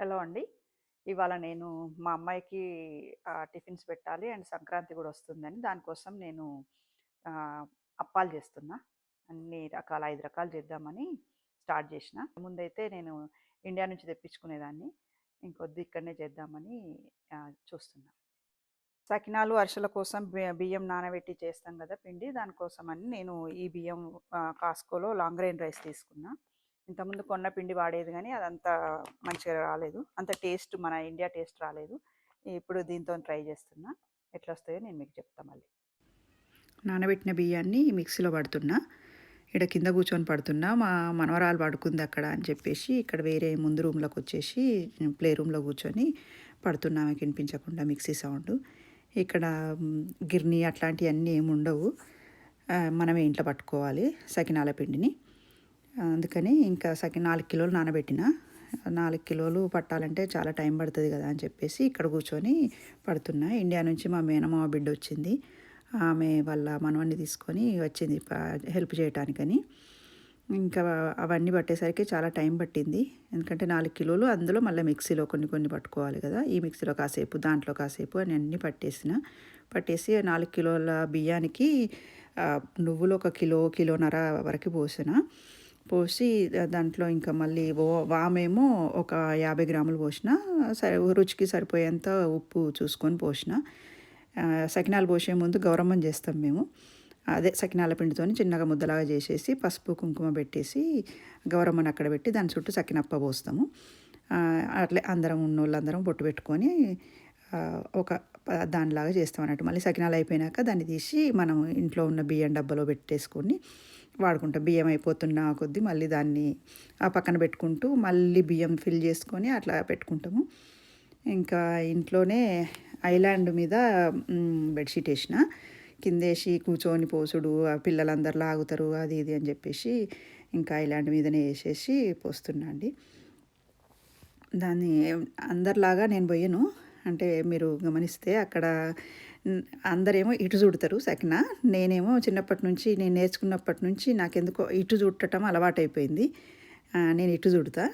Hello అండి. ఇవాళ నేను మా అమ్మాయికి టిఫిన్స్ పెట్టాలి అండ్ సంక్రాంతి కూడా వస్తుందని దానికోసం నేను అప్పాలు చేస్తున్నా. అన్ని రకాల ఐదు రకాలు చేద్దామని స్టార్ట్ చేసిన ముందైతే నేను ఇండియా నుంచి తెప్పించుకునేదాన్ని. ఇంకొద్ది ఇక్కడనే చేద్దామని చూస్తున్నా. సకినాలు, అరిసెల కోసం బియ్యం నానబెట్టి చేస్తాం కదా పిండి దానికోసం అని నేను ఈ బియ్యం కాస్కోలో లాంగ్ గ్రెయిన్ రైస్ తీసుకున్నా. ఇంతకుముందు కొన్న పిండి వాడేది కానీ అదంతా మంచిగా రాలేదు. అంత టేస్ట్ మన ఇండియా టేస్ట్ రాలేదు. ఇప్పుడు దీంతో ట్రై చేస్తున్నా. ఎట్లొస్తాయో నేను మీకు చెప్తా మళ్ళీ. నానబెట్టిన బియ్యాన్ని మిక్సీలో పడుతున్నా. ఈడ కింద కూర్చొని పడుతున్నా. మా మనవరాలు పడుకుంది అక్కడ అని చెప్పేసి ఇక్కడ వేరే ముందు రూమ్లోకి వచ్చేసి ప్లే రూమ్‌లో కూర్చొని పడుతున్నా ఆమెకి వినిపించకుండా మిక్సీ సౌండ్ ఇక్కడ గిర్నీ అట్లాంటియన్నీ ఏముండవు. మనమే ఇంట్లో పట్టుకోవాలి సకినాల పిండిని. అందుకని ఇంకా సగం నాలుగు కిలోలు నానబెట్టిన. నాలుగు కిలోలు పట్టాలంటే చాలా టైం పడుతుంది కదా అని చెప్పేసి ఇక్కడ కూర్చొని పడుతున్నా. ఇండియా నుంచి మా మేనమామ బిడ్డొచ్చింది. ఆమె వాళ్ళ మనవన్ని తీసుకొని వచ్చింది హెల్ప్ చేయటానికని. ఇంకా అవన్నీ పట్టేసరికి చాలా టైం పట్టింది. ఎందుకంటే నాలుగు కిలోలు అందులో మళ్ళీ మిక్సీలో కొన్ని కొన్ని పట్టుకోవాలి కదా ఈ మిక్సీలో కాసేపు, దాంట్లో కాసేపు అని అన్నీ పట్టేసిన. పట్టేసి నాలుగు కిలోల బియ్యానికి నువ్వులు ఒక కిలో, కిలోన్నర వరకు పోసిన. పోసి దాంట్లో ఇంకా మళ్ళీ ఓ వామేమో ఒక 50 గ్రాములు పోసిన. సరే రుచికి సరిపోయేంత ఉప్పు చూసుకొని పోసిన. సకినాలు పోసే ముందు గౌరమ్మం చేస్తాం మేము. అదే సకినాల పిండితోని చిన్నగా ముద్దలాగా చేసేసి పసుపు, కుంకుమ పెట్టేసి గౌరమ్మని అక్కడ పెట్టి దాని చుట్టూ సకినప్ప పోస్తాము. అట్లే అందరం ఉన్నోళ్ళందరం బొట్టు పెట్టుకొని ఒక దానిలాగా చేస్తాం అన్నట్టు. మళ్ళీ సకినాలు అయిపోయినాక దాన్ని తీసి మనం ఇంట్లో ఉన్న బియ్యం డబ్బాలో పెట్టేసుకొని వాడుకుంటాం. బియ్యం అయిపోతున్న కొద్దీ మళ్ళీ దాన్ని ఆ పక్కన పెట్టుకుంటూ మళ్ళీ బియ్యం ఫిల్ చేసుకొని అట్లా పెట్టుకుంటాము. ఇంకా ఇంట్లోనే ఐలాండ్ మీద బెడ్‌షీట్ వేసిన కిందేసి కూర్చొని పోసుడు, ఆ పిల్లలందరూ లాగుతారు అది ఇది అని చెప్పేసి ఇంకా ఐలాండ్ మీదనే వేసేసి పోస్తున్నా అండి. దాన్ని అందరిలాగా నేను పోయాను అంటే మీరు గమనిస్తే అక్కడ అందరేమో ఇటు చూడతారు సకిన. నేనేమో చిన్నప్పటి నుంచి నేను నేర్చుకున్నప్పటి నుంచి నాకెందుకో ఇటు చూడటం అలవాటైపోయింది. నేను ఇటు చుడతా.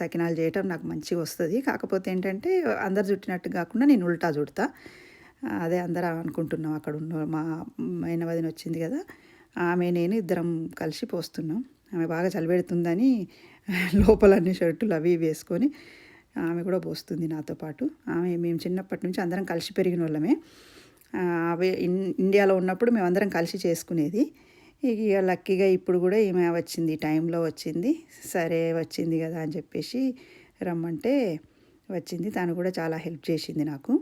సకినాలు చేయటం నాకు మంచిగా వస్తుంది కాకపోతే ఏంటంటే అందరు చుట్టినట్టు కాకుండా నేను ఉల్టా చుడతా. అదే అందరూ అనుకుంటున్నాం అక్కడ ఉన్న మా మైనవదిని వచ్చింది కదా ఆమె నేను ఇద్దరం కలిసి పోస్తున్నాం. ఆమె బాగా చలిపెడుతుందని లోపల అన్ని షర్టులు అవి వేసుకొని ఆమె కూడా పోస్తుంది నాతో పాటు. ఆమె మేము చిన్నప్పటి నుంచి అందరం కలిసి పెరిగిన వాళ్ళమే అవి ఇన్ ఇండియాలో ఉన్నప్పుడు మేమందరం కలిసి చేసుకునేది. ఇక లక్కీగా ఇప్పుడు కూడా ఈమె వచ్చింది. టైంలో వచ్చింది. సరే వచ్చింది కదా అని చెప్పేసి రమ్మంటే వచ్చింది. తను కూడా చాలా హెల్ప్ చేసింది నాకు.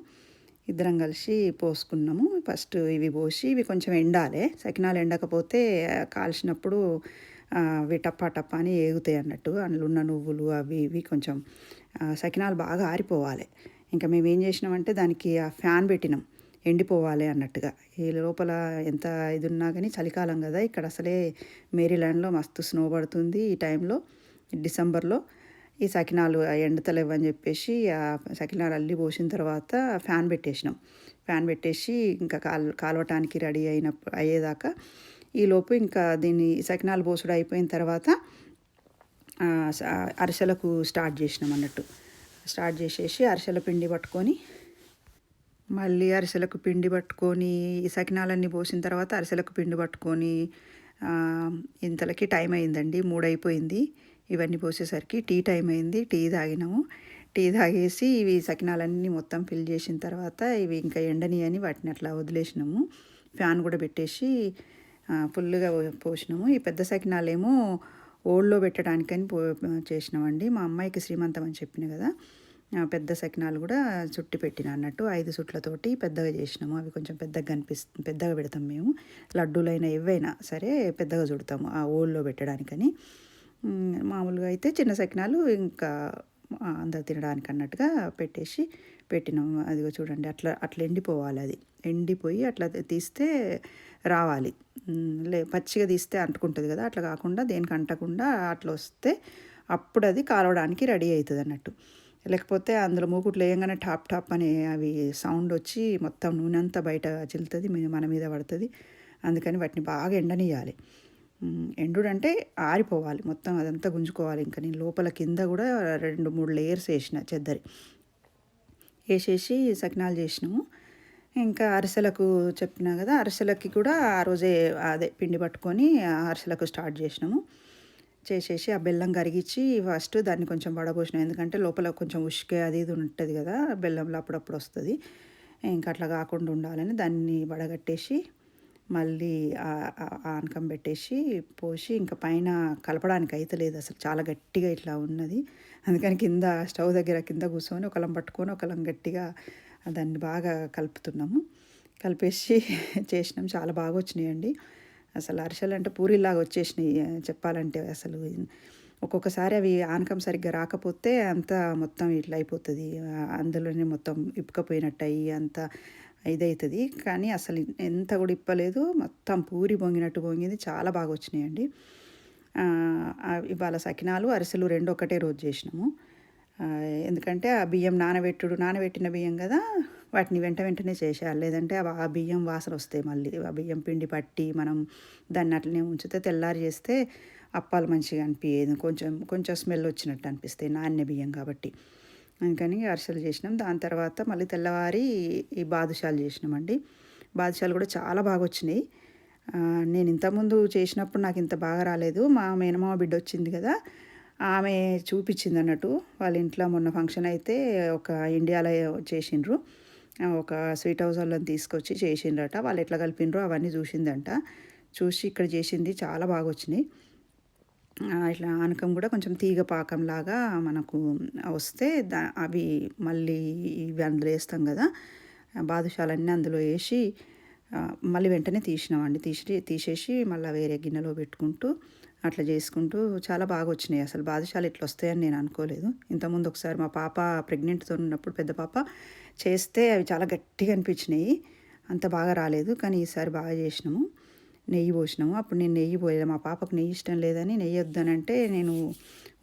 ఇద్దరం కలిసి పోసుకున్నాము. ఫస్ట్ ఇవి పోసి ఇవి కొంచెం ఎండాలే. సకినాలు ఎండకపోతే కాల్చినప్పుడు అవి టపా టప్పా అని ఏగుతాయి అన్నట్టు. అందులో ఉన్న నువ్వులు అవి ఇవి కొంచెం సకినాలు బాగా ఆరిపోవాలి. ఇంకా మేము ఏం చేసినామంటే దానికి ఆ ఫ్యాన్ పెట్టినాం. ఎండిపోవాలి అన్నట్టుగా. ఈ లోపల ఎంత ఇది ఉన్నా కానీ చలికాలం కదా ఇక్కడ అసలే మేరీల్యాండ్లో మస్తు స్నో పడుతుంది ఈ టైంలో డిసెంబర్‌లో. ఈ సకినాలు ఎండతలేవని చెప్పేసి ఆ సకినాలు అల్లి పోసిన తర్వాత ఫ్యాన్ పెట్టేసినాం. ఫ్యాన్ పెట్టేసి ఇంకా కాల్ కాలవటానికి రెడీ అయినప్పుడు అయ్యేదాకా ఈలోపు ఇంకా దీన్ని సకినాలు పోసుడు అయిపోయిన తర్వాత అరిసెలకు స్టార్ట్ చేసినాం అన్నట్టు. స్టార్ట్ చేసేసి అరిసెల పిండి పట్టుకొని మళ్ళీ అరిసెలకు పిండి పట్టుకొని ఈ సకినాలన్నీ పోసిన తర్వాత అరిసెలకు పిండి పట్టుకొని ఇంతలకి టైం అయిందండి. మూడైపోయింది ఇవన్నీ పోసేసరికి టీ టైం అయింది. టీ తాగినాము. టీ తాగేసి ఇవి సకినాలన్నీ మొత్తం ఫిల్ చేసిన తర్వాత ఇవి ఇంకా ఎండని అని వాటిని అట్లా వదిలేసినాము. ఫ్యాన్ కూడా పెట్టేసి ఫుల్గా ఫుల్లుగా పోసినాము. ఈ పెద్ద సకినాలేమో ఓల్డ్‌లో పెట్టడానికని పో చేసినామండి. మా అమ్మాయికి శ్రీమంతం అని చెప్పిన కదా పెద్ద సకినాలు కూడా చుట్టి పెట్టిన అన్నట్టు. ఐదు సుట్లతోటి పెద్దగా చేసినాము. అవి కొంచెం పెద్దగా కనిపిస్తు పెద్దగా పెడతాం మేము. లడ్డూలైనా ఏవైనా సరే పెద్దగా చుడతాము. ఆ ఓల్లో పెట్టడానికని. మామూలుగా అయితే చిన్న సకినాలు ఇంకా అందరు తినడానికి అన్నట్టుగా పెట్టేసి పెట్టినాము. అదిగో చూడండి అట్లా అట్లా ఎండిపోవాలి అది. ఎండిపోయి అట్లా తీస్తే రావాలి. లే పచ్చిగా తీస్తే అంటుకుంటుంది కదా అట్లా కాకుండా దేనికి అంటకుండా అట్లా వస్తే అప్పుడు అది కాలవడానికి రెడీ అవుతుంది అన్నట్టు లేకపోతే అందులో మూకుట్లు వేయంగానే టాప్ టాప్ అని అవి సౌండ్ వచ్చి మొత్తం నూనె అంతా బయట చిల్లుతుంది మీ మన మీద పడుతుంది. అందుకని వాటిని బాగా ఎండనియాలి. ఎండుడంటే ఆరిపోవాలి మొత్తం అదంతా గుంజుకోవాలి. ఇంకా నేను లోపల కింద కూడా రెండు మూడు లేయర్స్ వేసిన చెద్దరి. వేసేసి సకినాలు చేసినాము. ఇంకా అరిసెలకు చెప్పినా కదా అరిసెలకి కూడా ఆ రోజే అదే పిండి పట్టుకొని అరిసెలకు స్టార్ట్ చేసినాము. చేసేసి ఆ బెల్లం కరిగించి ఫస్ట్ దాన్ని కొంచెం వడబోసినాం. ఎందుకంటే లోపల కొంచెం ఉష్కే అది ఇది ఉంటుంది కదా బెల్లంలో అప్పుడప్పుడు వస్తుంది. ఇంకా అట్లా కాకుండా ఉండాలని దాన్ని వడగట్టేసి మళ్ళీ ఆ- ఆనకం పెట్టేసి పోసి ఇంకా పైన కలపడానికి అయితే లేదు అసలు. చాలా గట్టిగా ఇట్లా ఉన్నది. అందుకని కింద స్టవ్ దగ్గర కింద కూర్చొని ఒకలం పట్టుకొని ఒకలం గట్టిగా దాన్ని బాగా కలుపుతున్నాము. కలిపేసి చేసినాం. చాలా బాగా వచ్చినాయండి. అసలు అరిసెలు అంటే పూరిలాగా వచ్చేసినాయి చెప్పాలంటే అసలు. ఒక్కొక్కసారి అవి ఆనకం సరిగ్గా రాకపోతే అంతా మొత్తం ఇట్లా అయిపోతుంది. అందులోనే మొత్తం ఇప్పుకపోయినట్టు అయ్యి అంత ఇదవుతుంది కానీ అసలు ఎంత కూడా ఇప్పలేదు. మొత్తం పూరి పొంగినట్టు పొంగింది. చాలా బాగా వచ్చినాయండి. ఇవాళ సకినాలు అరిసెలు రెండు ఒకటే రోజు చేసినాము. ఎందుకంటే ఆ బియ్యం నానబెట్టుడు నానబెట్టిన బియ్యం కదా వాటిని వెంట వెంటనే చేసేయాలి. లేదంటే ఆ బియ్యం వాసన వస్తాయి మళ్ళీ ఆ బియ్యం పిండి పట్టి మనం దాన్ని అట్లనే ఉంచితే తెల్లారి చేస్తే అప్పాలు మంచిగా అనిపించేది కొంచెం కొంచెం స్మెల్ వచ్చినట్టు అనిపిస్తాయి. నాణ్య బియ్యం కాబట్టి. అందుకని అరిసెలు చేసినాం. దాని తర్వాత మళ్ళీ తెల్లవారి ఈ బాదుషాలు చేసినామండి. బాదుషాలు కూడా చాలా బాగా వచ్చినాయి. నేను ఇంతకుముందు చేసినప్పుడు నాకు ఇంత బాగా రాలేదు. మా మేనమామ బిడ్డ వచ్చింది కదా ఆమె చూపించింది అన్నట్టు. వాళ్ళ ఇంట్లో మొన్న ఫంక్షన్ అయితే ఒక ఇండియాలో చేసిండ్రు. ఒక స్వీట్ హౌస్ వాళ్ళని తీసుకొచ్చి చేసిండ్రట. వాళ్ళు ఎట్లా కలిపిండ్రో అవన్నీ చూసిందంట. చూసి ఇక్కడ చేసింది చాలా బాగా వచ్చినాయి. ఇట్లా ఆనకం కూడా కొంచెం తీగ పాకం లాగా మనకు వస్తే దా అవి మళ్ళీ ఇవి అందులో వేస్తాం కదా. బాదుషాలన్నీ అందులో వేసి మళ్ళీ వెంటనే తీసినామండి. తీసి తీసేసి మళ్ళీ వేరే గిన్నెలో పెట్టుకుంటూ అట్లా చేసుకుంటూ చాలా బాగా వచ్చినాయి. అసలు బాదుషాలు ఇట్లా వస్తాయని నేను అనుకోలేదు. ఇంతకుముందు ఒకసారి మా పాప ప్రెగ్నెంట్తో ఉన్నప్పుడు పెద్ద పాప చేస్తే అవి చాలా గట్టిగా అనిపించినాయి. అంత బాగా రాలేదు. కానీ ఈసారి బాగా చేసినాము. నెయ్యి పోసినాము. అప్పుడు నేను నెయ్యి పోయలేదు. మా పాపకు నెయ్యి ఇష్టం లేదని నెయ్యి వద్దనంటే నేను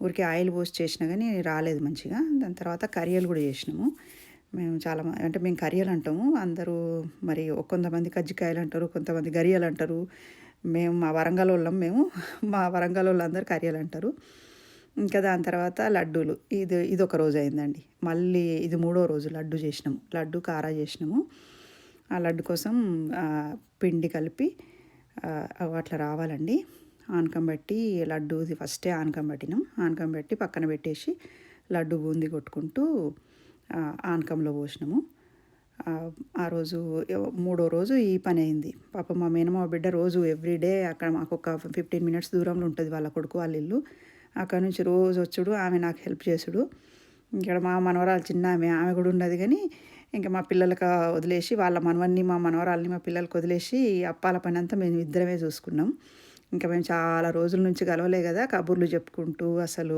ఊరికే ఆయిల్ పోసి చేసినా కానీ రాలేదు మంచిగా. దాని తర్వాత కరియలు కూడా చేసినాము. మేము చాలా మ- అంటే మేము కరియలు అంటాము. అందరూ మరి కొంతమంది కజ్జికాయలు అంటారు కొంతమంది గరియలు అంటారు. మేము మా వరంగల్ వాళ్ళం మేము మా వరంగల్ వాళ్ళందరూ కరియలు అంటారు. ఇంకా దాని తర్వాత లడ్డూలు. ఇది ఇది ఒక రోజు అయిందండి. మళ్ళీ ఇది మూడో రోజు లడ్డు చేసినాము. లడ్డు కారా చేసినాము. ఆ లడ్డు కోసం పిండి కలిపి అట్లా రావాలండి. ఆనకం పెట్టి లడ్డూది ఫస్టే ఆనకం పెట్టినాం. ఆనకం పెట్టి పక్కన పెట్టేసి లడ్డు బూంది కొట్టుకుంటూ ఆనకంలో పోసినాము. ఆ, రోజు మూడో రోజు ఈ పని అయింది. పాప మా మేనమా బిడ్డ రోజు ఎవ్రీడే అక్కడ మాకు ఒక ఫిఫ్టీన్ మినిట్స్ దూరంలో ఉంటుంది వాళ్ళ కొడుకు వాళ్ళ ఇల్లు. అక్కడ నుంచి రోజు వచ్చుడు ఆమె నాకు హెల్ప్ చేసుడు. ఇక్కడ మా మనవరాలు చిన్న ఆమె ఆమె కూడా ఉండదు కానీ ఇంకా మా పిల్లలకు వదిలేసి వాళ్ళ మనవన్ని మా మనవరాల్ని మా పిల్లలకు వదిలేసి అప్పాల పని అంతా మేము ఇద్దరమే చూసుకున్నాం. ఇంకా మేము చాలా రోజుల నుంచి కలవలే కదా కబుర్లు చెప్పుకుంటూ అసలు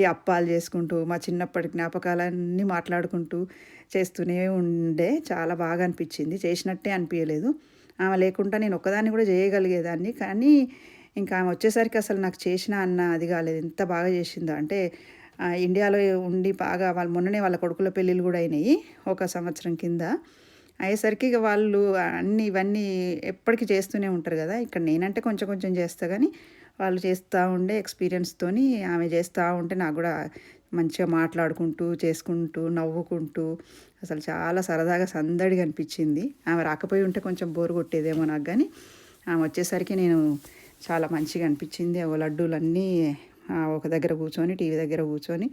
ఈ అప్పాలు చేసుకుంటూ మా చిన్నప్పటి జ్ఞాపకాలన్నీ మాట్లాడుకుంటూ చేస్తూనే ఉండే. చాలా బాగా అనిపించింది. చేసినట్టే అనిపించలేదు ఆమె లేకుండా నేను ఒక్కదాన్ని కూడా చేయగలిగేదాన్ని. కానీ ఇంకా ఆమె వచ్చేసరికి అసలు నాకు చేసిన అన్న అది కాలేదు. ఎంత బాగా చేసిందో. అంటే ఇండియాలో ఉండి బాగా వాళ్ళు మొన్ననే వాళ్ళ కొడుకుల పెళ్ళిళ్ళు కూడా అయినాయి ఒక సంవత్సరం కింద. అయ్యేసరికి ఇక వాళ్ళు అన్ని ఇవన్నీ ఎప్పటికీ చేస్తూనే ఉంటారు కదా. ఇక్కడ నేనంటే కొంచెం కొంచెం చేస్తా కానీ వాళ్ళు చేస్తూ ఉండే ఎక్స్పీరియన్స్తోని ఆమె చేస్తూ ఉంటే నాకు కూడా మంచిగా మాట్లాడుకుంటూ చేసుకుంటూ నవ్వుకుంటూ అసలు చాలా సరదాగా సందడిగా అనిపించింది. ఆమె రాకపోయి ఉంటే కొంచెం బోరు కొట్టేదేమో నాకు కానీ ఆమె వచ్చేసరికి నేను చాలా మంచిగా అనిపించింది. ఆ లడ్డూలన్నీ ఒక దగ్గర కూర్చొని టీవీ దగ్గర కూర్చొని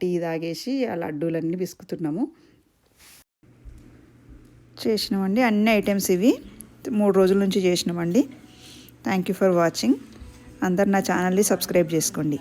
టీ తాగేసి ఆ లడ్డూలన్నీ బిసుకుతున్నాము. చేసినామండి అన్ని ఐటమ్స్ ఇవి మూడు రోజుల నుంచి చేసినామండి థ్యాంక్ యూ ఫర్ వాచింగ్ అందరు నా ఛానల్ని సబ్స్క్రైబ్ చేసుకోండి.